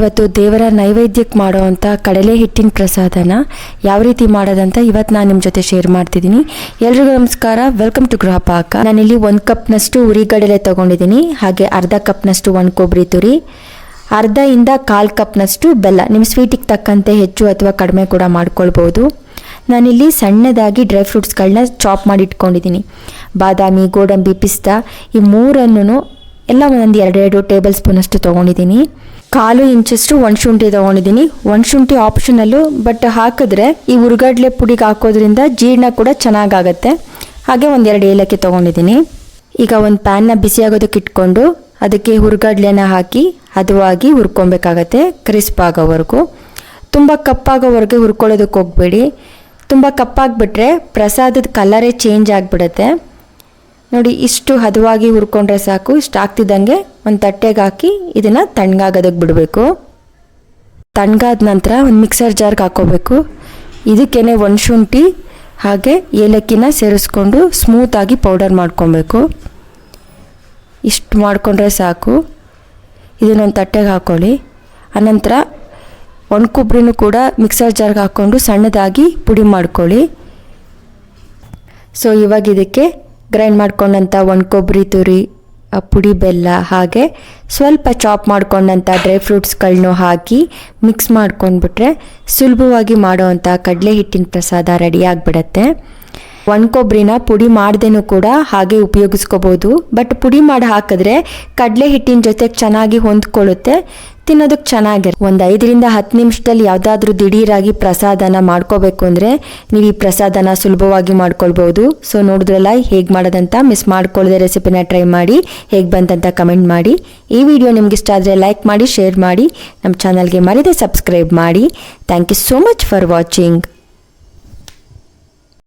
ಇವತ್ತು ದೇವರ ನೈವೇದ್ಯಕ್ಕೆ ಮಾಡೋವಂಥ ಕಡಲೆ ಹಿಟ್ಟಿನ ಪ್ರಸಾದನ ಯಾವ ರೀತಿ ಮಾಡೋದಂತ ಇವತ್ತು ನಾನು ನಿಮ್ಮ ಜೊತೆ ಶೇರ್ ಮಾಡ್ತಿದ್ದೀನಿ. ಎಲ್ರಿಗೂ ನಮಸ್ಕಾರ. ವೆಲ್ಕಮ್ ಟು ಗೃಹ ಪಾಕ ನಾನಿಲ್ಲಿ ಒಂದು ಕಪ್ನಷ್ಟು ಉರಿಗಡಲೆ ತೊಗೊಂಡಿದ್ದೀನಿ. ಹಾಗೆ ಅರ್ಧ ಕಪ್ನಷ್ಟು ಒಣ ಕೊಬ್ಬರಿ ತುರಿ ಅರ್ಧ ಇಂದ ಕಾಲು ಕಪ್ನಷ್ಟು ಬೆಲ್ಲ. ನಿಮ್ಮ ಸ್ವೀಟಿಗೆ ತಕ್ಕಂತೆ ಹೆಚ್ಚು ಅಥವಾ ಕಡಿಮೆ ಕೂಡ ಮಾಡ್ಕೊಳ್ಬೋದು. ನಾನಿಲ್ಲಿ ಸಣ್ಣದಾಗಿ ಡ್ರೈ ಫ್ರೂಟ್ಸ್ಗಳನ್ನ ಚಾಪ್ ಮಾಡಿ ಇಟ್ಕೊಂಡಿದ್ದೀನಿ. ಬಾದಾಮಿ, ಗೋಡಂಬಿ, ಪಿಸ್ತಾ ಈ ಮೂರನ್ನು ಎಲ್ಲ ಒಂದೊಂದು ಎರಡೆರಡು ಟೇಬಲ್ ಸ್ಪೂನಷ್ಟು ತೊಗೊಂಡಿದ್ದೀನಿ. ಕಾಲು ಇಂಚಷ್ಟು ಒಣಶುಂಠಿ ತಗೊಂಡಿದ್ದೀನಿ. ಒಣಶುಂಠಿ ಆಪ್ಷನಲ್ಲು ಬಟ್ ಹಾಕಿದ್ರೆ ಈ ಉರ್ಗಡ್ಲೆ ಪುಡಿಗೆ ಹಾಕೋದ್ರಿಂದ ಜೀರ್ಣ ಕೂಡ ಚೆನ್ನಾಗಾಗತ್ತೆ. ಹಾಗೆ ಒಂದೆರಡು ಏಲಕ್ಕಿ ತಗೊಂಡಿದ್ದೀನಿ. ಈಗ ಒಂದು ಪ್ಯಾನ್ನ ಬಿಸಿಯಾಗೋದಕ್ಕೆ ಇಟ್ಕೊಂಡು ಅದಕ್ಕೆ ಹುರ್ಗಡ್ಲೆನ ಹಾಕಿ ಹದವಾಗಿ ಹುರ್ಕೊಬೇಕಾಗತ್ತೆ ಕ್ರಿಸ್ಪ್ ಆಗೋವರೆಗೂ. ತುಂಬ ಕಪ್ಪಾಗೋವರೆಗೆ ಹುರ್ಕೊಳ್ಳೋದಕ್ಕೆ ಹೋಗಬೇಡಿ. ತುಂಬ ಕಪ್ಪಾಗಿಬಿಟ್ರೆ ಪ್ರಸಾದದ ಕಲರೇ ಚೇಂಜ್ ಆಗಿಬಿಡುತ್ತೆ. ನೋಡಿ, ಇಷ್ಟು ಹದವಾಗಿ ಹುರ್ಕೊಂಡ್ರೆ ಸಾಕು, ಇಷ್ಟು ಆಗ್ತಿದ್ದಂಗೆ ಒಂದು ತಟ್ಟೆಗೆ ಹಾಕಿ ಇದನ್ನು ತಣ್ಣಗಾಗೋದಕ್ಕೆ ಬಿಡಬೇಕು. ತಣ್ಣಗಾದ ನಂತರ ಒಂದು ಮಿಕ್ಸರ್ ಜಾರ್ಗೆ ಹಾಕ್ಕೋಬೇಕು. ಇದಕ್ಕೇನೆ ಒಂದು ಶುಂಠಿ, ಹಾಗೆ ಏಲಕ್ಕಿನ ಸೇರಿಸ್ಕೊಂಡು ಸ್ಮೂತಾಗಿ ಪೌಡರ್ ಮಾಡ್ಕೊಬೇಕು. ಇಷ್ಟು ಮಾಡಿಕೊಂಡ್ರೆ ಸಾಕು. ಇದನ್ನೊಂದು ತಟ್ಟೆಗೆ ಹಾಕ್ಕೊಳ್ಳಿ ಆನಂತರ ಒಣ ಕೊಬ್ಬರಿನೂ ಕೂಡ ಮಿಕ್ಸರ್ ಜಾರ್ಗೆ ಹಾಕ್ಕೊಂಡು ಸಣ್ಣದಾಗಿ ಪುಡಿ ಮಾಡ್ಕೊಳ್ಳಿ. ಸೊ, ಇವಾಗ ಇದಕ್ಕೆ ಗ್ರೈಂಡ್ ಮಾಡ್ಕೊಂಡಂಥ ಒಣ ಕೊಬ್ಬರಿ ತುರಿ ಪುಡಿ ಬೆಲ್ಲ ಹಾಗೆ ಸ್ವಲ್ಪ ಚಾಪ್ ಮಾಡ್ಕೊಂಡಂಥ ಡ್ರೈ ಫ್ರೂಟ್ಸ್ಗಳನ್ನೂ ಹಾಕಿ ಮಿಕ್ಸ್ ಮಾಡ್ಕೊಂಡ್ಬಿಟ್ರೆ ಸುಲಭವಾಗಿ ಮಾಡೋವಂಥ ಕಡಲೆ ಹಿಟ್ಟಿನ ಪ್ರಸಾದ ರೆಡಿ ಆಗಿಬಿಡತ್ತೆ. ಒಣ ಕೊಬ್ಬರಿನ ಪುಡಿ ಮಾಡ್ದೇನೂ ಕೂಡ ಹಾಗೆ ಉಪಯೋಗಿಸ್ಕೋಬೋದು. ಬಟ್ ಪುಡಿ ಮಾಡಿ ಹಾಕಿದ್ರೆ ಕಡಲೆ ಹಿಟ್ಟಿನ ಜೊತೆಗೆ ಚೆನ್ನಾಗಿ ಹೊಂದ್ಕೊಳ್ಳುತ್ತೆ. ತಿನ್ನೋದಕ್ಕೆ ಚೆನ್ನಾಗಿರುತ್ತೆ ಒಂದು ಐದರಿಂದ ಹತ್ತು ನಿಮಿಷದಲ್ಲಿ ಯಾವುದಾದ್ರೂ ದಿಢೀರಾಗಿ ಪ್ರಸಾದನ ಮಾಡ್ಕೋಬೇಕು ಅಂದರೆ ನೀವು ಈ ಪ್ರಸಾದನ ಸುಲಭವಾಗಿ ಮಾಡ್ಕೊಳ್ಬೋದು. ಸೊ ನೋಡಿದ್ರಲ್ಲ ಹೇಗೆ ಮಾಡೋದಂತ ಮಿಸ್ ಮಾಡ್ಕೊಳ್ಳದೆ ರೆಸಿಪಿನ ಟ್ರೈ ಮಾಡಿ, ಹೇಗೆ ಬಂತಂತ ಕಮೆಂಟ್ ಮಾಡಿ. ಈ ವಿಡಿಯೋ ನಿಮ್ಗೆ ಇಷ್ಟ ಆದರೆ ಲೈಕ್ ಮಾಡಿ ಶೇರ್ ಮಾಡಿ. ನಮ್ಮ ಚಾನಲ್ಗೆ ಮರಿದೆ ಸಬ್ಸ್ಕ್ರೈಬ್ ಮಾಡಿ. Thank you so much for watching